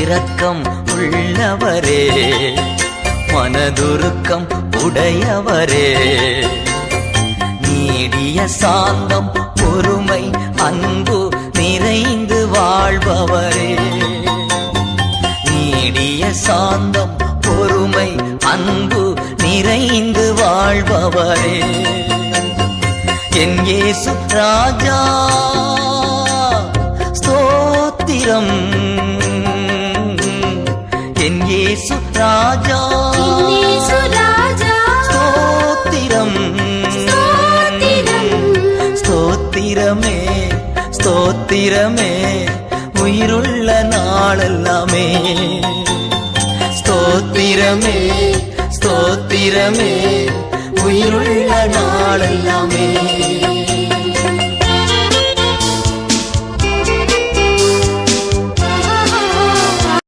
இரக்கம் உள்ளவரே மனதுருக்கம் உடையவரே. நீடிய சாந்தம் பொறுமை அன்பு நிறைந்து வாழ்பவரே. நீடிய சாந்தம் பொறுமை அன்பு நிறைந்து வாழ்பவரே. என் இயேசு ராஜா ஸ்தோத்திரம். என் இயேசு ராஜா இயேசு ராஜா ஸ்தோத்திரம். ஸ்தோத்திரம். ஸ்தோத்திரமே ஸ்தோத்திரமே. உயிருள்ள நாளெல்லாமே. ஸ்தோத்திரமே ஸ்தோத்திரமே. உயிருள்ள நாளெல்லாமே.